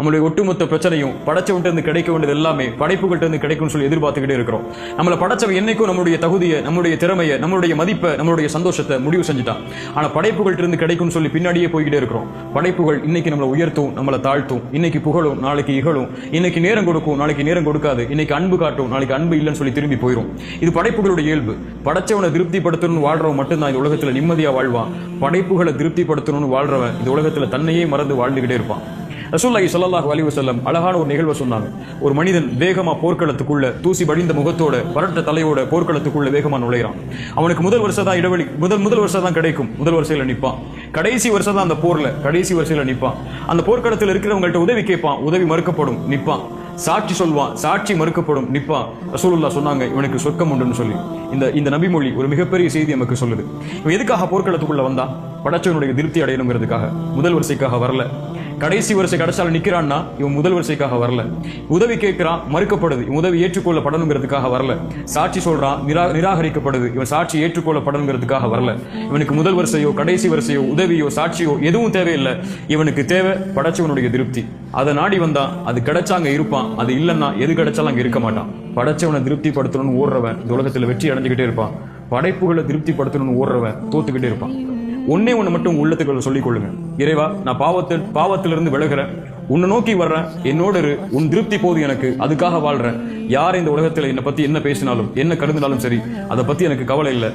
நம்மளுடைய ஒட்டுமொத்த பிரச்சனையும் படைச்சவன்ட்ட இருந்து கிடைக்க வேண்டியது எல்லாமே படைப்புகள்ட்ட இருந்து கிடைக்கும்னு சொல்லி எதிர்பார்த்துக்கிட்டே இருக்கிறோம். நம்மளை படைச்சவன் என்னைக்கும் நம்மளுடைய தகுதியை நம்மளுடைய திறமையை நம்மளுடைய மதிப்பை நம்மளுடைய சந்தோஷத்தை முடிவு செஞ்சுட்டான். ஆனால் படைப்புகள்ட்ட இருந்து கிடைக்கும்னு சொல்லி பின்னாடியே போய்கிட்டே இருக்கிறோம். படைப்புகள் இன்னைக்கு நம்மளை உயர்த்தும் நம்மளை தாழ்த்தும். இன்னைக்கு புகழும் நாளைக்கு இகழும். இன்னைக்கு நேரம் கொடுக்கும் நாளைக்கு நேரம் கொடுக்காது. இன்னைக்கு அன்பு காட்டும் நாளைக்கு அன்பு இல்லைன்னு சொல்லி திரும்பி போயிடும் இது படைப்புகளுடைய இயல்பு. படைச்சவனை திருப்திப்படுத்தணும்னு வாழ்றவன் மட்டும்தான் இந்த உலகத்தில் நிம்மதியாக வாழ்வான். படைப்புகளை திருப்திப்படுத்தணும்னு வாழ்றவன் இந்த உலகத்தில் தன்னையே மறந்து வாழ்ந்துகிட்டே இருப்பான். ரசூல்லாஹி சல்லாஹ் அலி வசல்லம் அழகான ஒரு நிகழ்வை சொன்னாங்க. ஒரு மனிதன் வேகமா போர்க்களத்துக்குள்ள தூசி படிந்த முகத்தோட பரட்ட தலையோட போர்க்களத்துக்குள்ள வேகமா நுழைறான் அவனுக்கு முதல் வருஷம் தான் இடைவெளி முதல் முதல் வருஷம் தான் கிடைக்கும். முதல் வரிசையில நிற்பான் கடைசி வருஷம் தான் அந்த போர்ல கடைசி வரிசையில நிற்பான் அந்த போர்க்களத்தில் இருக்கிறவங்கள்ட்ட உதவி கேட்பான். உதவி மறுக்கப்படும் நிற்பான் சாட்சி சொல்வான். சாட்சி மறுக்கப்படும் நிப்பான். ரசூலுல்லா சொன்னாங்க இவனுக்கு சொர்க்கம் உண்டுன்னு சொல்லி. இந்த இந்த நபிமொழி ஒரு மிகப்பெரிய செய்தி நமக்கு சொல்லுது. இவன் எதுக்காக போர்க்களத்துக்குள்ள வந்தான்? படச்சவனுடைய திருப்தி அடையணுங்கிறதுக்காக. முதல் வரிசைக்காக வரல. கடைசி வரிசை கடைசால நிற்கிறான்னா இவன் முதல் வரிசைக்காக வரல. உதவி கேட்கிறான் மறுக்கப்படுது. இவன் உதவி ஏற்றுக்கொள்ளப்படணுங்கிறதுக்காக வரல. சாட்சி சொல்றான் நிரா நிராகரிக்கப்படுது. இவன் சாட்சி ஏற்றுக்கொள்ளப்படணுங்கிறதுக்காக வரல. இவனுக்கு முதல் வரிசையோ கடைசி வரிசையோ உதவியோ சாட்சியோ எதுவும் தேவையில்லை. இவனுக்கு தேவை படைச்சவனுடைய திருப்தி. அதை நாடி வந்தான் அது கிடைச்சாங்க இருப்பான். அது இல்லைன்னா எது கிடைச்சாலும் அங்கே இருக்க மாட்டான். படைச்சவனை திருப்திப்படுத்தணும்னு ஓடுறவன் இந்த உலகத்தில் வெற்றி அடைஞ்சுக்கிட்டே இருப்பான். படைப்புகளை திருப்திப்படுத்தணும்னு ஓடுறவன் தோத்துக்கிட்டே இருப்பான். ஒன்னே ஒன்று மட்டும் உள்ளத்துக்குள்ள சொல்லிக் கொள்ளுங்க இறைவா நான் பாவத்தில் பாவத்திலிருந்து விலகுறேன். உன்னை நோக்கி வர்றேன். என்னோட இரு. உன் திருப்தி போது எனக்கு. அதுக்காக வாழ்றேன். யார் இந்த உலகத்துல என்னை பத்தி என்ன பேசினாலும் என்ன கருதினாலும் சரி அதை பத்தி எனக்கு கவலை இல்லை.